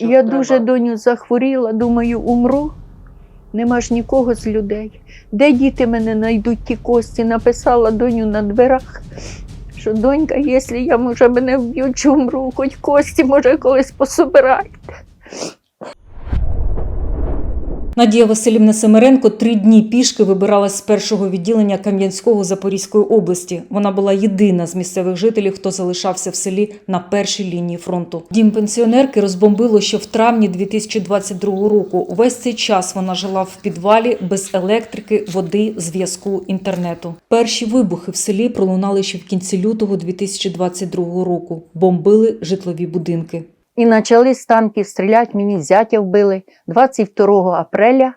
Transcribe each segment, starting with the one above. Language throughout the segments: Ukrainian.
що Я треба. дуже доню захворіла, думаю, умру. Нема ж нікого з людей. Де діти мене знайдуть ті кості? Написала доню на дверах, що донька, якщо я може мене вб'ють, чи умру, хоч кості, може, колись пособирайте. Надія Васильівна Семеренко три дні пішки вибиралась з першого відділення Кам'янського Запорізької області. Вона була єдина з місцевих жителів, хто залишався в селі на першій лінії фронту. Дім пенсіонерки розбомбило ще в травні 2022 року. Увесь цей час вона жила в підвалі без електрики, води, зв'язку, інтернету. Перші вибухи в селі пролунали ще в кінці лютого 2022 року. Бомбили житлові будинки. І почали з танків стріляти, мені зятя вбили 22 апреля.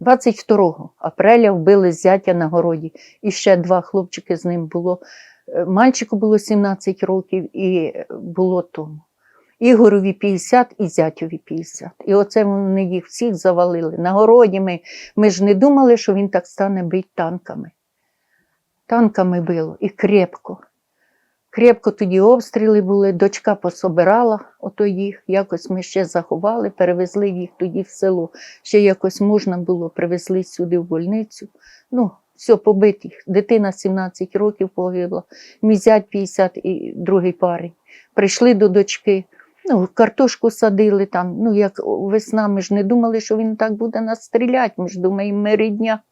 22 апреля вбили зятя на городі. І ще два хлопчики з ним було. Е, Мальчику було 17 років і було тому. Ігорові 50 і зятьові 50. І оце вони їх всіх завалили. На городі ми, ми ж не думали, що він так стане бити танками. Танками било і крепко. Крепко тоді обстріли були, дочка пособирала ото їх, якось ми ще заховали, перевезли їх тоді в село. Ще якось можна було, привезли сюди в больницю. Ну, все, побиті. Дитина 17 років погибла, мій зять 50 і другий парень. Прийшли до дочки, ну, картошку садили там. Ну, як весна, ми ж не думали, що він так буде нас стріляти. Ми ж думаємо, ми рідня,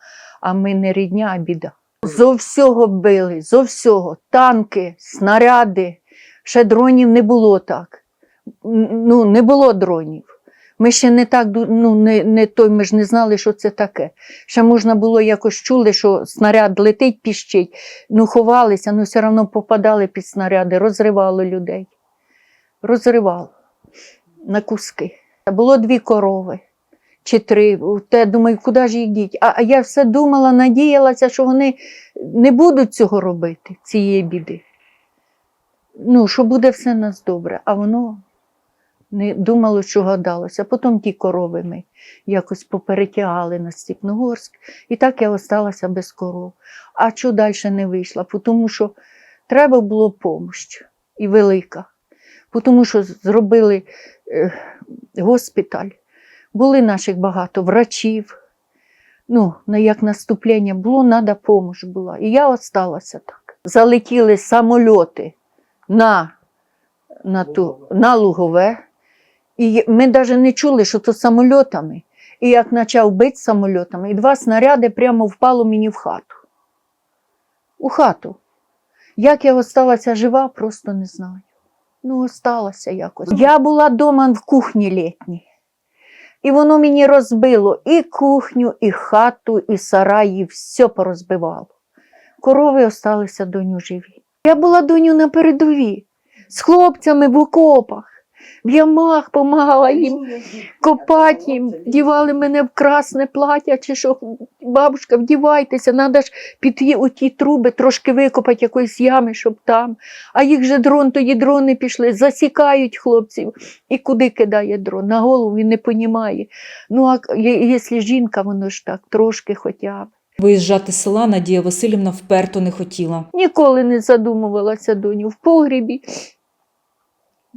а ми не рідня, а біда. Зо всього били, зо всього. Танки, снаряди. Ще дронів не було так. Ну, не було дронів. Ми ще не так, ну, не, не той, ми ж не знали, що це таке. Ще можна було якось чули, що снаряд летить, піщить. Ну, ховалися, ну все одно попадали під снаряди, розривало людей. Розривало на куски. Було дві корови чи три. Те думаю, куди ж їх діть? А, я все думала, надіялася, що вони не будуть цього робити, цієї біди. Ну, що буде все нас добре, а воно не думало, що гадалося. Потім ті корови ми якось поперетягали на Степногорськ, і так я осталася без коров. А що далі не вийшла? Тому що треба було допомога і велика. Тому що зробили е, госпіталь. Були наших багато врачів. Ну, на як наступлення було, треба допомога була. І я осталася так. Залетіли самольоти на, на, ту, на Лугове. І ми навіть не чули, що то самольотами. І як почав бити самольотами, і два снаряди прямо впало мені в хату. У хату. Як я осталася жива, просто не знаю. Ну, осталася якось. Я була вдома в кухні літній. І воно мені розбило і кухню, і хату, і сараї, все порозбивало. Корови осталися доню живі. Я була доню на передові з хлопцями в окопах, в ямах помагала їм копати їм, вдівали мене в красне плаття, чи що, бабушка, вдівайтеся, треба ж під ті, у ті труби трошки викопати якоїсь ями, щоб там. А їх же дрон, тоді дрони пішли, засікають хлопців. І куди кидає дрон? На голову він не понімає. Ну, а якщо жінка, воно ж так, трошки хоча б. Виїжджати з села Надія Васильівна вперто не хотіла. Ніколи не задумувалася доню в погрібі.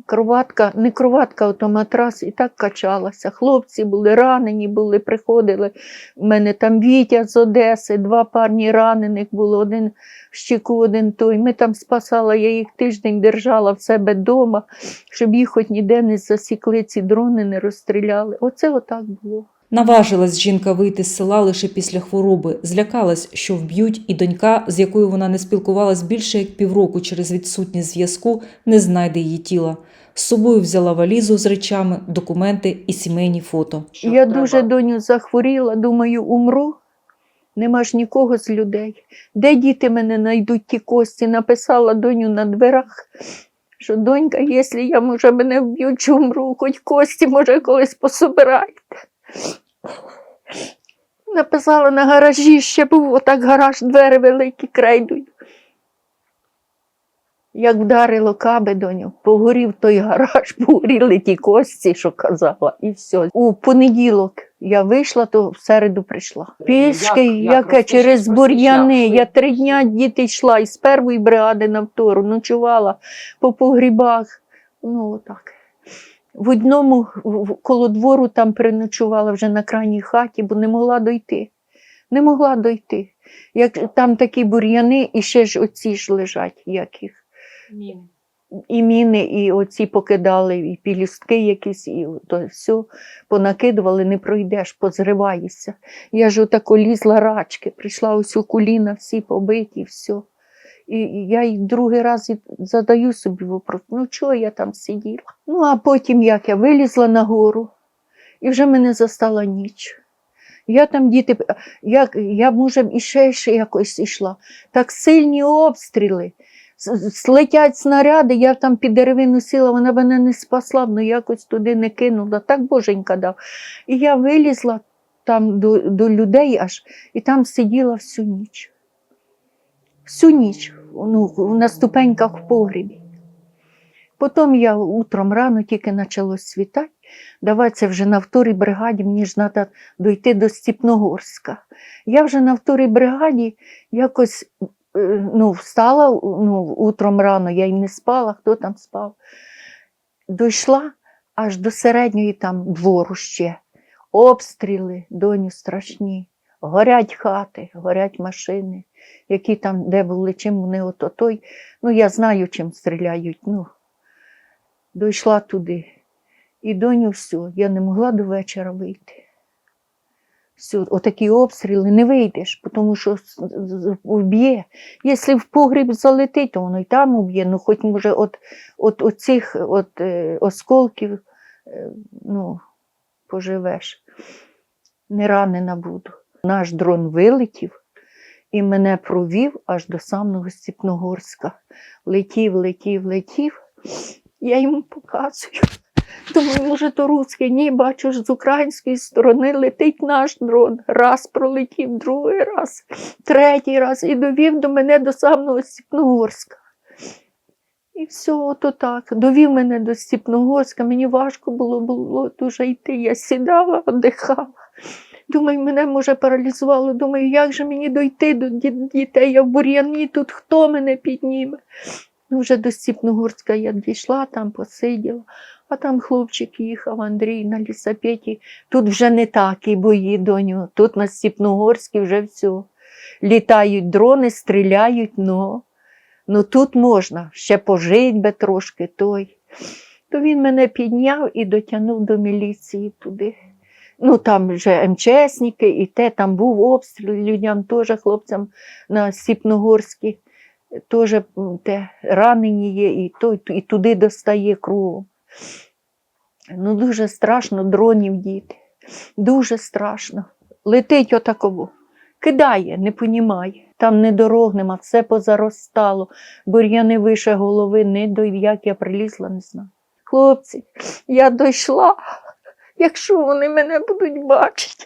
Кроватка, не кроватка, то матрас і так качалася. Хлопці були ранені, були, приходили. У мене там Вітя з Одеси, два парні ранених було, один щеку, один той. Ми там спасала, я їх тиждень держала в себе вдома, щоб їх хоч ніде не засікли, ці дрони не розстріляли. Оце отак було. Наважилась жінка вийти з села лише після хвороби, злякалась, що вб'ють, і донька, з якою вона не спілкувалась більше як півроку через відсутність зв'язку, не знайде її тіла. З собою взяла валізу з речами, документи і сімейні фото. Що я треба. дуже доню захворіла, думаю, умру. Нема ж нікого з людей. Де діти мене знайдуть ті кості? Написала доню на дверах, що донька, якщо я може мене вб'ють, чи умру, хоч кості, може, колись пособирайте. Написала на гаражі, ще був отак гараж, двері великі, крейдою. Як вдарило каби доню, погорів той гараж, погоріли ті кості, що казала, і все. У понеділок я вийшла, то в середу прийшла. Пішки, Як- як? яке Розкажіть, через бур'яни. Я три дня діти йшла із першої бригади на втору, ночувала по погрібах. Ну, отак. В одному коло двору там переночувала вже на крайній хаті, бо не могла дойти. Не могла дойти. Як там такі бур'яни, і ще ж оці ж лежать, як їх. І міни, і оці покидали, і пілюстки якісь, і то все понакидували, не пройдеш, позриваєшся. Я ж отако лізла рачки, прийшла ось у коліна, всі побиті, все. І я й другий раз задаю собі вопрос, ну чого я там сиділа? Ну, а потім як я вилізла на гору, і вже мене застала ніч. Я там діти, як, я, може, іще ще якось йшла. Так сильні обстріли. С- с- Летять снаряди, я там під деревину сіла, вона мене не спасла, ну якось туди не кинула. Так боженька дав. І я вилізла там до, до людей аж, і там сиділа всю ніч. Всю ніч ну, на ступеньках в погрібі. Потім я утром рано тільки почало світати. Давай це вже на вторій бригаді, мені ж треба дойти до Степногорська. Я вже на вторій бригаді якось е, ну, встала ну, утром рано, я й не спала, хто там спав. Дійшла аж до середньої там двору ще. Обстріли, доню, страшні. Горять хати, горять машини, які там, де були, чим вони ото той. Ну, я знаю, чим стріляють. Ну, дійшла туди. І доню все, я не могла до вечора вийти. Все, отакі обстріли не вийдеш, тому що вб'є. Якщо в погріб залетить, то воно й там уб'є. Ну, хоч може от, от, от цих от, е, осколків е, ну, поживеш. Не ранена буду. Наш дрон вилетів і мене провів аж до самого Степногорська. Летів, летів, летів. Я йому показую. Думаю, може, то русський. Ні, бачу ж з української сторони летить наш дрон. Раз пролетів, другий раз, третій раз і довів до мене до самого Степногорська. І все, ото так. Довів мене до Степногорська. Мені важко було, було дуже йти. Я сідала, віддихала. Думаю, мене може паралізувало. Думаю, як же мені дойти до дітей? Я в бур'яні, тут хто мене підніме? Ну, вже до Степногорська я дійшла, там посиділа. А там хлопчик їхав, Андрій на лісапеті. Тут вже не такі бої, доню. Тут на Степногорській вже все. Літають дрони, стріляють, ну, ну тут можна ще пожить би трошки той. То він мене підняв і дотягнув до міліції туди. Ну, там вже МЧСники, і те, там був обстріл людям, теж хлопцям на Степногорській, теж те, ранені є, і, той, і туди достає кругом. Ну, дуже страшно дронів діти. Дуже страшно. Летить отаково. Кидає, не понімає. Там не дорог нема, все позаростало. Бур'яни вище голови, не до як я прилізла, не знаю. Хлопці, я дійшла, якщо вони мене будуть бачити.